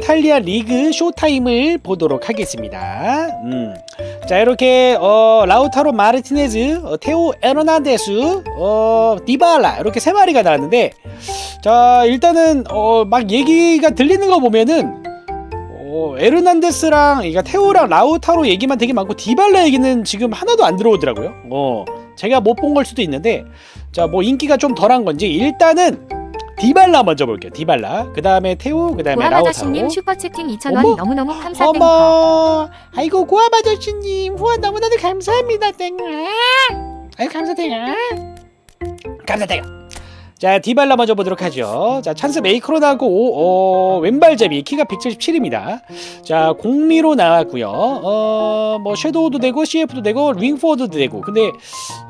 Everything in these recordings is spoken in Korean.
이탈리아 리그 쇼타임을 보도록 하겠습니다. 음. 자 이렇게 어, 라우타로 마르티네즈, 어, 테오 에르난데스, 어, 디발라 이렇게 세 마리가 나왔는데 자 일단은 어, 막 얘기가 들리는 거 보면은 어, 에르난데스랑 그러니까 테오랑 라우타로 얘기만 되게 많고 디발라 얘기는 지금 하나도 안 들어오더라고요. 어, 제가 못 본 걸 수도 있는데 자 뭐 인기가 좀 덜한 건지 일단은 디발라 먼저 볼게요. 디발라. 그 다음에 테오, 그 다음에 라우타로. 고아마자씨님 슈퍼채팅 2,000원 어머? 너무너무 감사 어머, 아이고 고아바저씨님 후원 너무나도 감사합니다, 땡아. 아유 감사 땡아. 감사 땡아. 자 디발라 먼저 보도록 하죠. 자 찬스 메이크로 나고 어, 왼발잡이 키가 177입니다. 자 공미로 나왔고요. 어뭐 섀도우도 되고 CF도 되고 윙포워드도 되고. 근데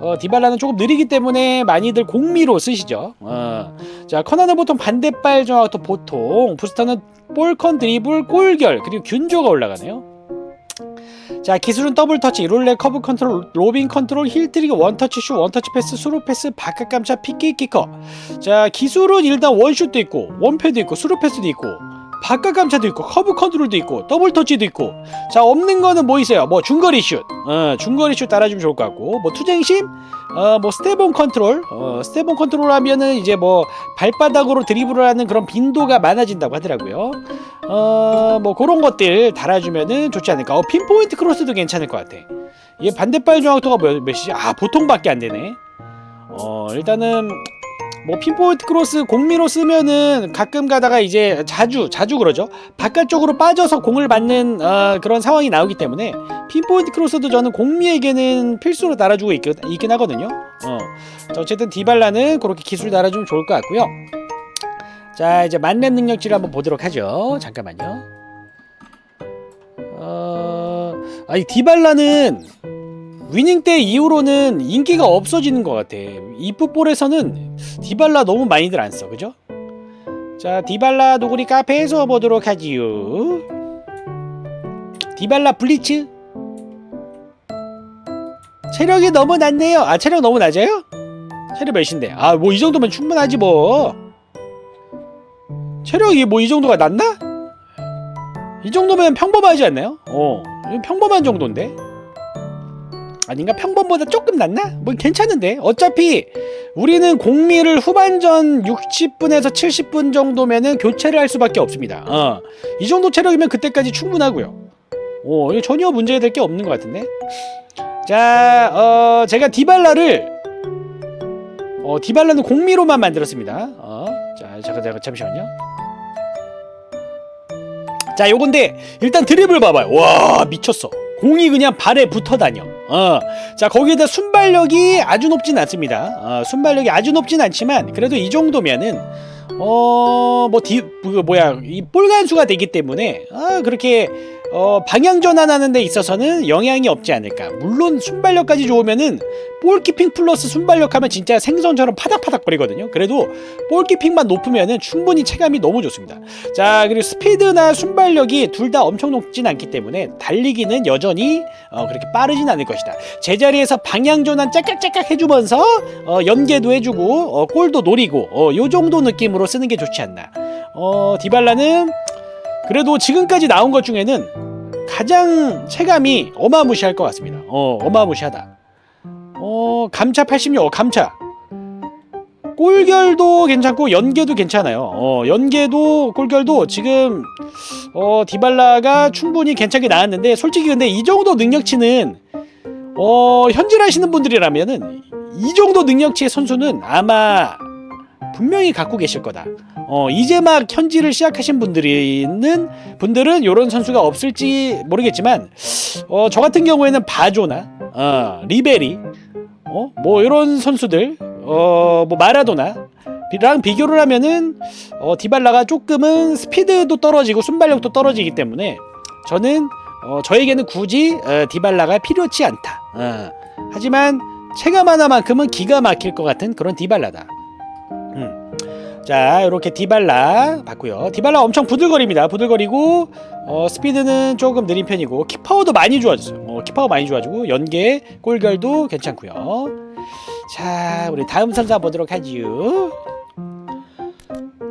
어, 디발라는 조금 느리기 때문에 많이들 공미로 쓰시죠. 어. 자 커너는 보통 반대발 정확도 보통 부스터는 볼컨 드리블 골결 그리고 균조가 올라가네요. 자 기술은 더블 터치, 롤레 커브 컨트롤, 로빙 컨트롤, 힐 트리거, 원터치 슛, 원터치 패스, 스루 패스, 바깥 감차, 피키 키커. 자 기술은 일단 원슛도 있고, 원패도 있고, 스루 패스도 있고, 바깥 감차도 있고, 커브 컨트롤도 있고, 더블 터치도 있고. 자 없는 거는 뭐 있어요? 뭐 중거리 슛, 어, 중거리 슛 따라주면 좋을 것 같고, 뭐 투쟁심, 어, 뭐 스테본 컨트롤, 어, 스테본 컨트롤 하면은 이제 뭐 발바닥으로 드리블을 하는 그런 빈도가 많아진다고 하더라고요. 어, 뭐 그런 것들 달아주면은 좋지 않을까. 어, 핀포인트 크로스도 괜찮을 것 같아. 이게 반대발 정확도가 몇, 몇이지? 아, 보통밖에 안 되네. 어, 일단은 뭐 핀포인트 크로스 공미로 쓰면은 가끔 가다가 이제 자주 자주 그러죠. 바깥쪽으로 빠져서 공을 받는 어, 그런 상황이 나오기 때문에 핀포인트 크로스도 저는 공미에게는 필수로 달아주고 있, 있긴 하거든요. 어. 자, 어쨌든 디발라는 그렇게 기술 달아주면 좋을 것 같고요. 자 이제 만렙 능력치를 한번 보도록 하죠. 잠깐만요. 어, 아니 디발라는 위닝 때 이후로는 인기가 없어지는 것 같아. 이프볼에서는 디발라 너무 많이들 안 써, 그죠? 자 디발라 도구리 카페에서 보도록 하지요. 디발라 블리츠 체력이 너무 낮네요. 아 체력 너무 낮아요? 체력 몇인데? 아 뭐 이 정도면 충분하지 뭐. 체력이 뭐 이 정도가 낮나? 이 정도면 평범하지 않나요? 어, 평범한 정도인데. 아닌가? 평범보다 조금 낮나? 뭐 괜찮은데. 어차피 우리는 공미를 후반전 60분에서 70분 정도면은 교체를 할 수밖에 없습니다. 어, 이 정도 체력이면 그때까지 충분하고요. 어, 이거 전혀 문제될 게 없는 것 같은데. 자, 어, 제가 디발라를 어, 디발라는 공미로만 만들었습니다. 어, 자, 잠깐, 잠깐, 잠시만요. 자, 요건데 일단 드리블 봐봐요. 와, 미쳤어. 공이 그냥 발에 붙어 다녀. 어, 자 거기에다 순발력이 아주 높진 않습니다. 어, 순발력이 아주 높진 않지만 그래도 이 정도면은 어뭐 디그 뭐야 이 볼간수가 되기 때문에 아 그렇게 어 방향 전환하는 데 있어서는 영향이 없지 않을까. 물론 순발력까지 좋으면은 볼키핑 플러스 순발력 하면 진짜 생선처럼 파닥파닥 거리거든요. 그래도 볼키핑만 높으면은 충분히 체감이 너무 좋습니다. 자 그리고 스피드나 순발력이 둘 다 엄청 높진 않기 때문에 달리기는 여전히 어, 그렇게 빠르진 않을 것이다. 제자리에서 방향 전환 짝깍짝깍 해주면서 어, 연계도 해주고 어, 골도 노리고 어, 요 정도 느낌으로 쓰는 게 좋지 않나. 어, 디발라는 그래도 지금까지 나온 것 중에는 가장 체감이 어마무시할 것 같습니다. 어, 어마무시하다. 어, 감차 86, 어, 감차. 골결도 괜찮고 연계도 괜찮아요. 어, 연계도 골결도 지금 어, 디발라가 충분히 괜찮게 나왔는데 솔직히 근데 이 정도 능력치는 어, 현질하시는 분들이라면은 이 정도 능력치의 선수는 아마 분명히 갖고 계실 거다. 어, 이제 막 현질을 시작하신 분들이는 분들은 이런 선수가 없을지 모르겠지만 어, 저 같은 경우에는 바조나 어, 리베리 어, 뭐 이런 선수들 어, 뭐 마라도나 랑 비교를 하면은 어, 디발라가 조금은 스피드도 떨어지고 순발력도 떨어지기 때문에 저는 어, 저에게는 굳이 어, 디발라가 필요치 않다. 어, 하지만 체감 하나만큼은 기가 막힐 것 같은 그런 디발라다. 음. 자, 이렇게 디발라 봤고요. 디발라 엄청 부들거립니다. 부들거리고 어, 스피드는 조금 느린 편이고 킥파워도 많이 좋아졌어요. 어, 킥파워 많이 좋아지고 연계, 골결도 괜찮고요. 자, 우리 다음 선수 보도록 하지요.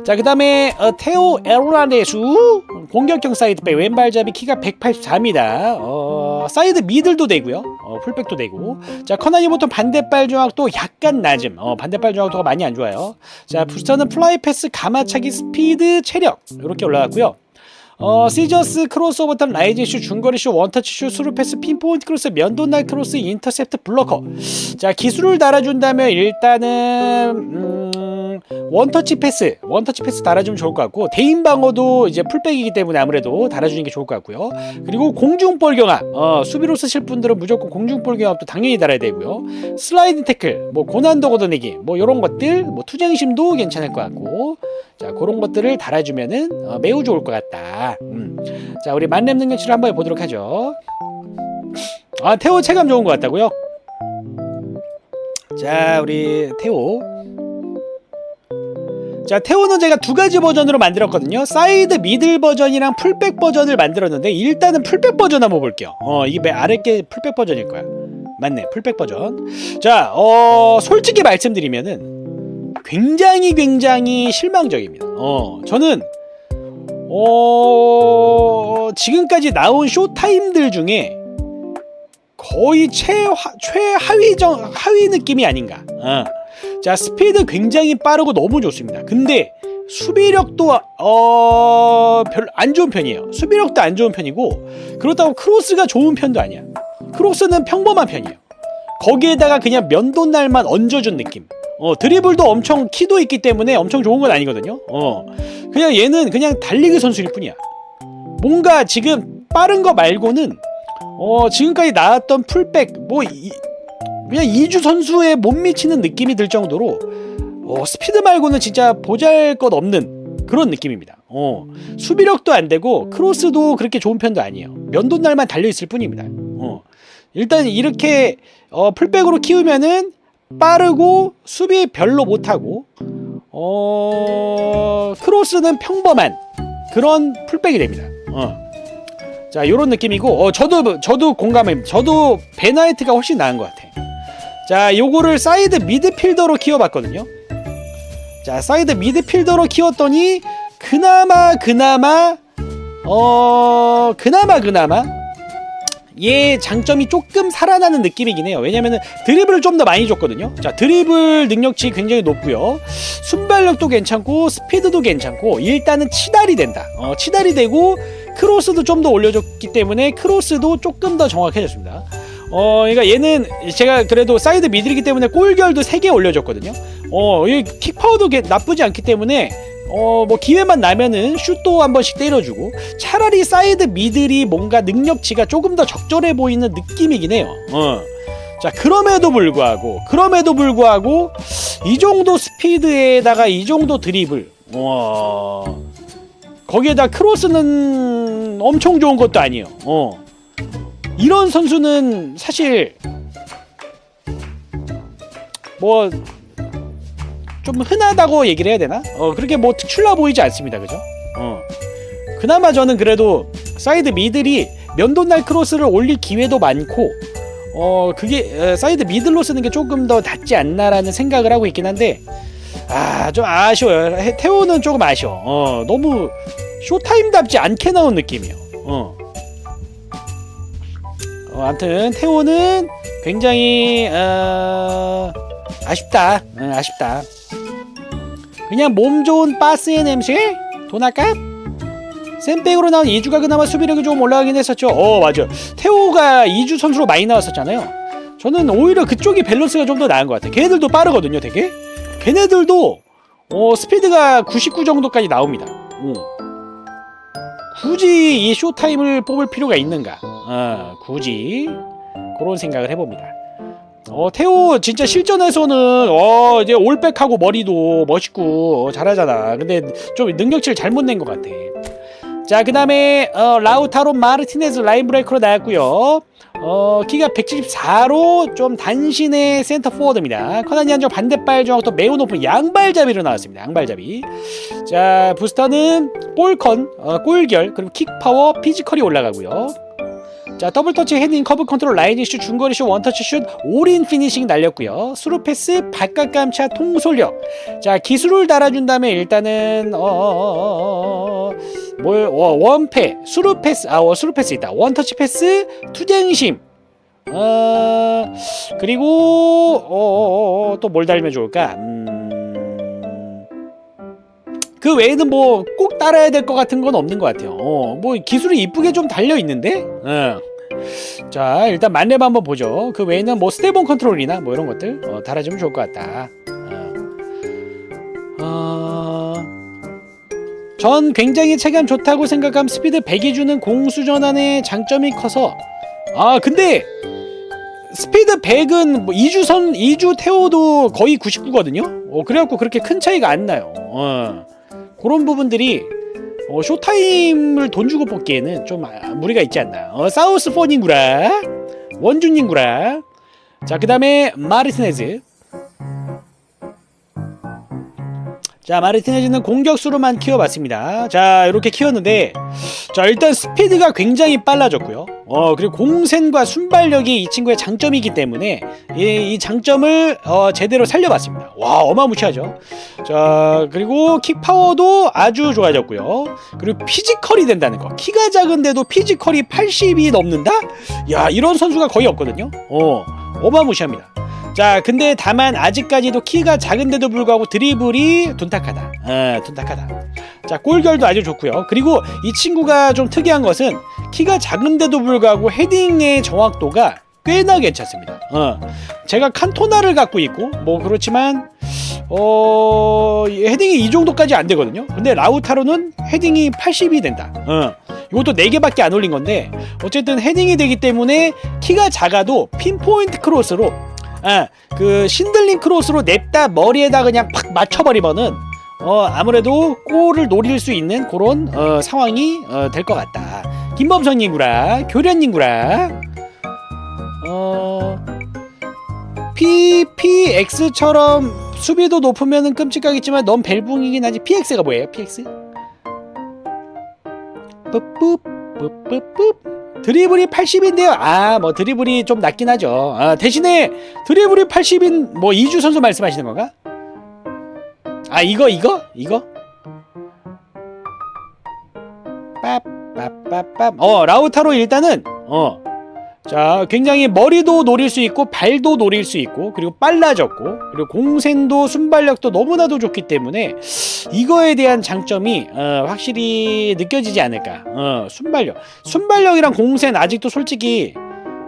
자 그 다음에 어, 테오 에로라네수 공격형 사이드백 왼발잡이 키가 184입니다. 어, 사이드 미들도 되고요. 어, 풀백도 되고. 자 커나니 보통 반대발 정확도 약간 낮음. 어, 반대발 정확도가 많이 안 좋아요. 자 부스터는 플라이 패스, 가마차기, 스피드, 체력 이렇게 올라갔고요. 어, 시저스, 크로스오버 턴, 라이즈 슈, 중거리 슈, 원터치 슈, 수루 패스, 핀포인트 크로스, 면도날 크로스, 인터셉트, 블러커. 자, 기술을 달아준다면 일단은, 음, 원터치 패스, 원터치 패스 달아주면 좋을 것 같고, 대인 방어도 이제 풀백이기 때문에 아무래도 달아주는 게 좋을 것 같고요. 그리고 공중볼 경합, 어, 수비로 쓰실 분들은 무조건 공중볼 경합도 당연히 달아야 되고요. 슬라이딩 태클, 뭐 고난도 걷어내기, 뭐 이런 것들, 뭐 투쟁심도 괜찮을 것 같고, 자 그런 것들을 달아주면은 어, 매우 좋을 것 같다. 음. 자 우리 만렙 능력치를 한번 해보도록 하죠. 아 태호 체감 좋은 것 같다고요? 자 우리 태호. 자 태호는 제가 두 가지 버전으로 만들었거든요. 사이드 미들 버전이랑 풀백 버전을 만들었는데 일단은 풀백 버전 한번 볼게요. 어 이게 맨 아래 게 풀백 버전일 거야. 맞네 풀백 버전. 자 어 솔직히 말씀드리면은. 굉장히 굉장히 실망적입니다. 어, 저는 어, 지금까지 나온 쇼타임들 중에 거의 최하, 최하위 정, 하위 느낌이 아닌가. 어. 자, 스피드 굉장히 빠르고 너무 좋습니다. 근데 수비력도 어, 별로 안 좋은 편이에요. 수비력도 안 좋은 편이고 그렇다고 크로스가 좋은 편도 아니야. 크로스는 평범한 편이에요. 거기에다가 그냥 면도날만 얹어준 느낌. 어, 드리블도 엄청 키도 있기 때문에 엄청 좋은 건 아니거든요. 어, 그냥 얘는 그냥 달리기 선수일 뿐이야. 뭔가 지금 빠른 거 말고는 어, 지금까지 나왔던 풀백 뭐 이, 그냥 이주 선수에 못 미치는 느낌이 들 정도로 어, 스피드 말고는 진짜 보잘것 없는 그런 느낌입니다. 어, 수비력도 안 되고 크로스도 그렇게 좋은 편도 아니에요. 면도날만 달려 있을 뿐입니다. 어, 일단 이렇게 어, 풀백으로 키우면은 빠르고 수비 별로 못하고 어 크로스는 평범한 그런 풀백이 됩니다. 어. 자 이런 느낌이고 어 저도 저도 공감합니다. 저도 베나이트가 훨씬 나은 것 같아. 자 요거를 사이드 미드필더로 키워봤거든요. 자 사이드 미드필더로 키웠더니 그나마 그나마 어 그나마 그나마 얘 장점이 조금 살아나는 느낌이긴 해요. 왜냐면은 드리블을 좀 더 많이 줬거든요. 자, 드리블 능력치 굉장히 높고요. 순발력도 괜찮고 스피드도 괜찮고 일단은 치달이 된다. 어, 치달이 되고 크로스도 좀 더 올려줬기 때문에 크로스도 조금 더 정확해졌습니다. 어, 그러니까 얘는 제가 그래도 사이드 미들이기 때문에 골결도 3개 올려줬거든요. 어, 이 킥파워도 게- 나쁘지 않기 때문에 어, 뭐 기회만 나면은 슛도 한 번씩 때려주고 차라리 사이드 미들이 뭔가 능력치가 조금 더 적절해 보이는 느낌이긴 해요. 어. 자, 그럼에도 불구하고, 그럼에도 불구하고, 이 정도 스피드에다가 이 정도 드리블, 와. 거기에다 크로스는 엄청 좋은 것도 아니에요. 어. 이런 선수는 사실, 뭐, 좀 흔하다고 얘기를 해야 되나? 어, 그렇게 뭐 특출나 보이지 않습니다. 그죠? 어. 그나마 저는 그래도 사이드 미들이 면도날 크로스를 올릴 기회도 많고 어 그게 에, 사이드 미들로 쓰는 게 조금 더 낫지 않나라는 생각을 하고 있긴 한데 아 좀 아쉬워요 해- 태호는 조금 아쉬워 어 너무 쇼타임답지 않게 나온 느낌이에요 어, 어 아무튼 태호는 굉장히 어, 아쉽다 응, 아쉽다 그냥 몸 좋은 바스의 냄새 돈 아깝 샌백으로 나온 이주가 그나마 수비력이 좀 올라가긴 했었죠. 어 맞아. 태호가 이주 선수로 많이 나왔었잖아요. 저는 오히려 그쪽이 밸런스가 좀 더 나은 것 같아. 걔네들도 빠르거든요, 되게. 걔네들도 어, 스피드가 99 정도까지 나옵니다. 어. 굳이 이 쇼타임을 뽑을 필요가 있는가? 어, 굳이 그런 생각을 해봅니다. 어, 태호 진짜 실전에서는 어, 이제 올백하고 머리도 멋있고 어, 잘하잖아. 근데 좀 능력치를 잘못 낸 것 같아. 자, 그 다음에, 어, 라우타로 마르티네즈 라인 브레이크로 나왔고요 어, 키가 174로 좀 단신의 센터 포워드입니다. 커나니 한정 반대발 정확도 매우 높은 양발잡이로 나왔습니다. 양발잡이. 자, 부스터는 볼컨, 어, 골결, 그리고 킥파워, 피지컬이 올라가고요 자 더블 터치 헤딩 커브 컨트롤 라인 슛 중거리 슛 원터치 슛 올인 피니싱 날렸고요 스루 패스 바깥 감차 통솔력 자 기술을 달아준 다음에 일단은 어뭘 원패 스루 패스 아 어, 스루 패스 있다 원터치 패스 투쟁심 어 그리고 어또 뭘 달면 좋을까 음, 그 외에는 뭐 꼭 따라야 될 것 같은 건 없는 것 같아요. 어, 뭐 기술이 이쁘게 좀 달려 있는데. 어. 자 일단 만렙 한번 보죠. 그 외에는 뭐 스테본 컨트롤이나 뭐 이런 것들 어, 달아주면 좋을 것 같다. 어. 어, 전 굉장히 체감 좋다고 생각함 스피드 100이 주는 공수전환의 장점이 커서 아 근데 스피드 100은 뭐 2주 선 2주 태워도 거의 99거든요. 어, 그래갖고 그렇게 큰 차이가 안 나요. 어. 그런 부분들이 어, 쇼타임을 돈 주고 뽑기에는 좀 아, 무리가 있지 않나. 어, 사우스 포닝구라 원준님구라. 자, 그 다음에 마르티네즈. 자, 마르티네즈는 공격수로만 키워봤습니다. 자, 이렇게 키웠는데, 자, 일단 스피드가 굉장히 빨라졌고요. 어, 그리고 공센과 순발력이 이 친구의 장점이기 때문에, 이, 이 장점을 어, 제대로 살려봤습니다. 와, 어마무시하죠. 자, 그리고 킥 파워도 아주 좋아졌고요. 그리고 피지컬이 된다는 거. 키가 작은데도 피지컬이 80이 넘는다? 야, 이런 선수가 거의 없거든요. 어, 어마무시합니다. 자, 근데 다만 아직까지도 키가 작은데도 불구하고 드리블이 둔탁하다. 어, 둔탁하다. 자, 골결도 아주 좋고요. 그리고 이 친구가 좀 특이한 것은 키가 작은데도 불구하고 헤딩의 정확도가 꽤나 괜찮습니다. 어, 제가 칸토나를 갖고 있고 뭐 그렇지만 어, 이 헤딩이 이 정도까지 안 되거든요. 근데 라우타로는 헤딩이 80이 된다. 어. 이것도 4개밖에 안 올린 건데 어쨌든 헤딩이 되기 때문에 키가 작아도 핀포인트 크로스로 아, 그 신들링 크로스로 냅다 머리에다 그냥 팍 맞춰버리면은 어, 아무래도 골을 노릴 수 있는 그런 어, 상황이 어, 될 것 같다. 김범선님구라, 교련님구라, 어, PPX처럼 수비도 높으면은 끔찍하겠지만 넌 벨붕이긴 하지. PX가 뭐예요? PX? 뿌뿌 뿌뿌뿌 드리블이 80인데요. 아, 뭐 드리블이 좀 낮긴 하죠. 아, 대신에 드리블이 80인 뭐 이주 선수 말씀하시는 건가? 아, 이거 이거? 이거? 빠빠빠빠. 어, 라우타로 일단은 어. 자, 굉장히 머리도 노릴 수 있고 발도 노릴 수 있고 그리고 빨라졌고 그리고 공센도 순발력도 너무나도 좋기 때문에 이거에 대한 장점이 어, 확실히 느껴지지 않을까. 어, 순발력. 순발력이랑 공센 아직도 솔직히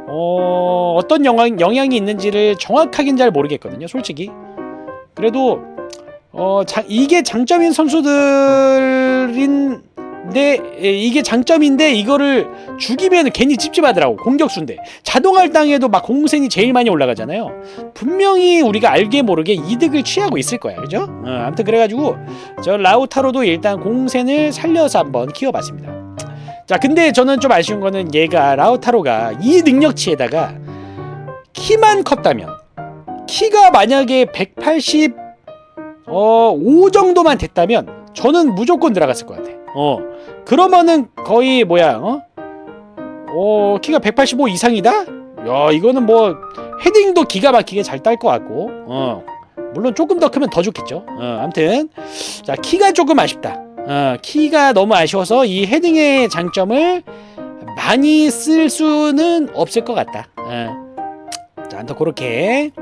어, 어떤 영향, 영향이 있는지를 정확하긴 잘 모르겠거든요. 솔직히. 그래도 어, 자, 이게 장점인 선수들인 근데 이게 장점인데 이거를 죽이면 괜히 찝찝하더라고 공격수인데 자동할 당에도 막 공센이 제일 많이 올라가잖아요 분명히 우리가 알게 모르게 이득을 취하고 있을 거야 그죠? 어, 아무튼 그래가지고 저 라우타로도 일단 공센을 살려서 한번 키워봤습니다 자 근데 저는 좀 아쉬운 거는 얘가 라우타로가 이 능력치에다가 키만 컸다면 키가 만약에 180 어, 5 정도만 됐다면 저는 무조건 들어갔을 것 같아. 어. 그러면은 거의 뭐야? 어? 어, 키가 185 이상이다? 야, 이거는 뭐 헤딩도 기가 막히게 잘 딸 것 같고. 어. 물론 조금 더 크면 더 좋겠죠. 어, 아무튼 자, 키가 조금 아쉽다. 어, 키가 너무 아쉬워서 이 헤딩의 장점을 많이 쓸 수는 없을 것 같다. 어. 자, 아무튼 그렇게